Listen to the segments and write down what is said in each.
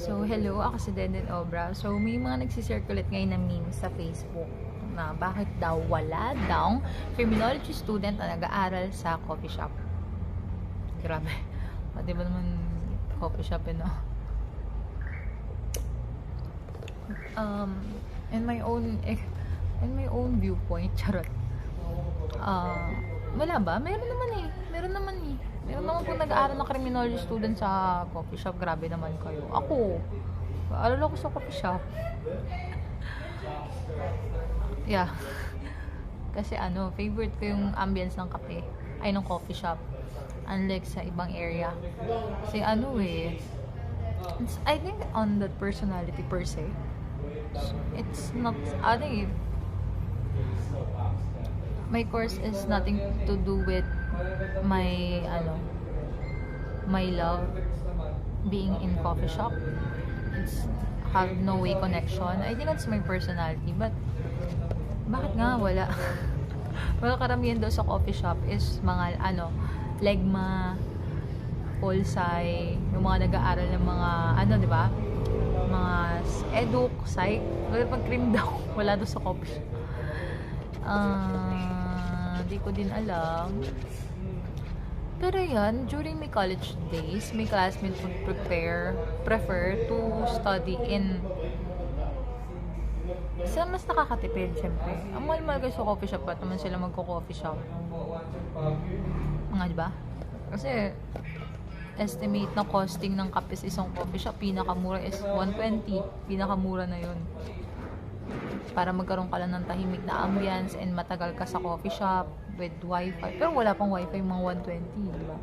So, hello, ako si Denden Obra. So, may mga nagsisirculate ngayon na memes sa Facebook na bakit daw wala daw criminology student na nag-aaral sa coffee shop. Grabe. O, ba naman coffee shop yun, no? Um, in my own, eh, in my own viewpoint, charot. Ah, wala ba? Meron naman eh. Meron naman eh. Meron naman po nag-aaral na criminology student sa coffee shop. Grabe naman kayo. Ako, alala ko sa coffee shop. yeah. Kasi ano, favorite ko yung ambience ng kape. Ay, ng coffee shop. Unlike sa ibang area. Kasi ano eh, it's, I think on the personality per se, it's not, ano eh, my course is nothing to do with my ano my love being in coffee shop. It's have no way connection. I think it's my personality but bakit nga wala? Wala karamihan daw sa coffee shop is mga ano legma polsai yung mga nag-aaral ng mga ano di ba? Mga eduk psych wala pag cream daw. Wala daw sa coffee shop Ah, di ko din alam. Pero yan, during my college days, my classmates would prepare, prefer to study in sila mas nakakatipid, syempre. Ang mahal-mahal kayo sa coffee shop, at naman sila magko-coffee shop. Nga, di ba? Kasi, estimate na costing ng kape sa isang coffee shop, pinakamura is 120. Pinakamura na yun para magkaroon ka lang ng tahimik na ambience and matagal ka sa coffee shop with wifi. Pero wala pang wifi mga 120, di ba?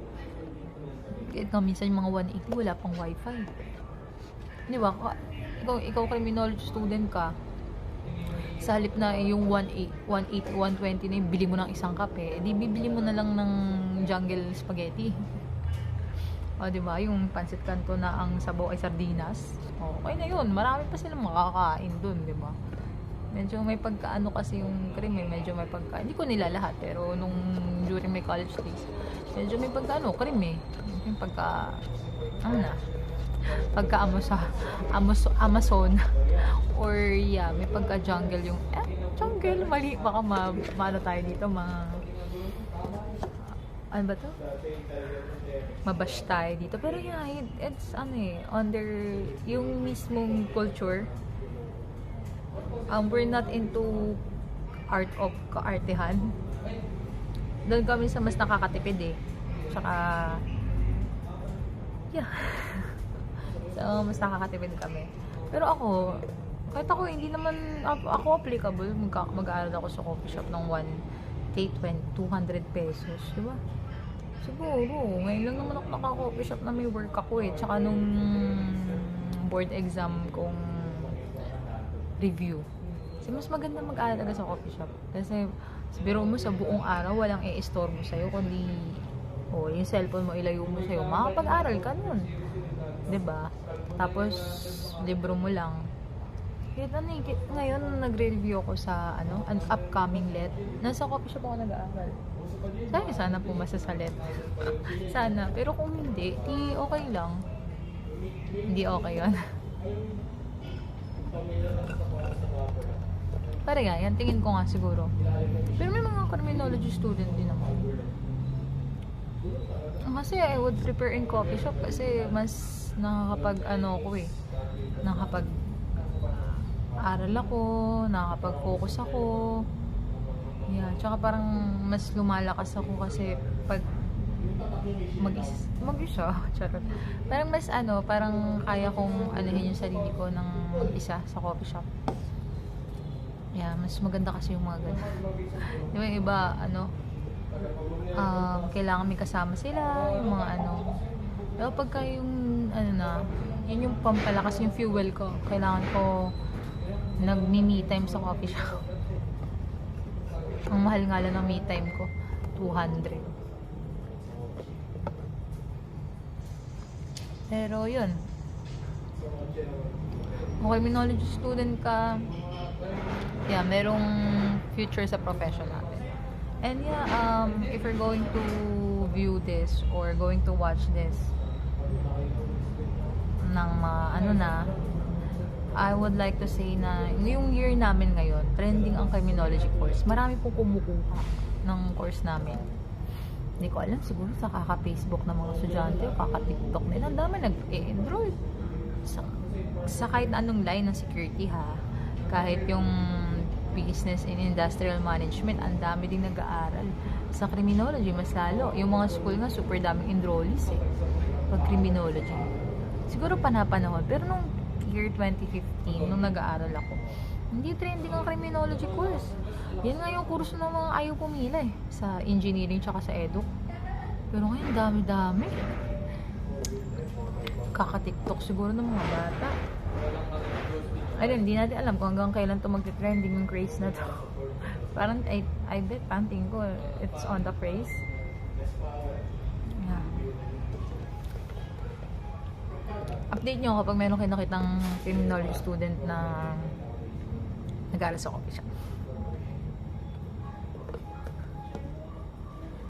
Kahit nga minsan mga 180, wala pang wifi. Di ba? Ka- Ikaw, ikaw criminology student ka, sa halip na yung 180, 180 na yung bili mo ng isang kape, di bibili mo na lang ng jungle spaghetti. O, di ba? Yung pancit canto na ang sabaw ay sardinas. O, okay na yun. Marami pa silang makakain dun, di ba? Medyo may pagkaano kasi yung cream eh. Medyo may pagka... Hindi ko nila lahat, pero nung during my college days, medyo may pagkaano, cream eh. Yung pagka... Ano na? Pagka amo sa Amos, Amazon. Or yeah, may pagka jungle yung... Eh, jungle, mali. Baka ma, maano tayo dito, ma... Ano ba to? mabash tayo dito. Pero yeah, it, it's ano eh, under yung mismong culture. Um, we're not into art of kaartehan. Doon kami sa mas nakakatipid eh. Tsaka, yeah. so, mas nakakatipid kami. Pero ako, kahit ako, hindi naman ako applicable. Mag- mag-aaral ako sa coffee shop ng 1 take 200 pesos. Diba? Siguro. Ngayon lang naman ako naka-coffee shop na may work ako eh. Tsaka nung board exam kong review. Kasi mas maganda mag-aaral talaga sa coffee shop. Kasi biro mo sa buong araw, walang i-store mo sa'yo. Kundi, o oh, yung cellphone mo, ilayo mo sa'yo. Makakapag-aral ka nun. ba Tapos, libro mo lang. Kaya- ngayon nagre-review ako sa ano, an upcoming let. Nasa coffee shop ako nag-aaral. Sana sana pumasa sa let. sana. Pero kung hindi, di okay lang. Hindi okay yun. Nga, yan tingin ko nga siguro. Pero may mga criminology student din naman. Kasi I would prepare in coffee shop kasi mas nakakapag ano ko eh. Nakakapag aral ako, nakakapag-focus ako. Yeah, tsaka parang mas lumalakas ako kasi pag mag-is mag-isa, charot. Parang mas ano, parang kaya kong anuhin yung sarili ko ng mag-isa sa coffee shop. Yeah, mas maganda kasi yung mga ganun. Di ba yung iba, ano, um, kailangan may kasama sila, yung mga ano. Pero pagka yung, ano na, yun yung pampalakas, yung fuel ko. Kailangan ko nag-me time sa coffee shop. Ang mahal nga lang ng me time ko, 200. Pero yun. Kung criminology student ka, yeah, merong future sa profession natin. And yeah, um, if you're going to view this or going to watch this, ng mga ano na, I would like to say na yung year namin ngayon, trending ang criminology course. Marami pong kumukuha ng course namin. Hindi ko alam, siguro sa kaka-Facebook ng mga estudyante o kaka-TikTok nila, ang dami nag-enroll. Sa, sa kahit anong line ng security ha, kahit yung business and industrial management, ang dami ding nag-aaral. Sa criminology, mas lalo. Yung mga school nga, super daming enrollees eh. Pag criminology. Siguro panapanahon. Pero nung year 2015, nung nag-aaral ako, hindi trending ang criminology course. Yan nga yung kurso ng mga ayaw pumila eh. Sa engineering tsaka sa edu. Pero ngayon, dami-dami. Kaka-tiktok siguro ng mga bata. Ayun, hindi natin alam kung hanggang kailan to magte-trending yung craze na to. parang, I, I bet, parang tingin ko, it's on the phrase. Yeah. Update nyo kapag meron kayo nakitang criminology student na nag-aaral sa coffee shop.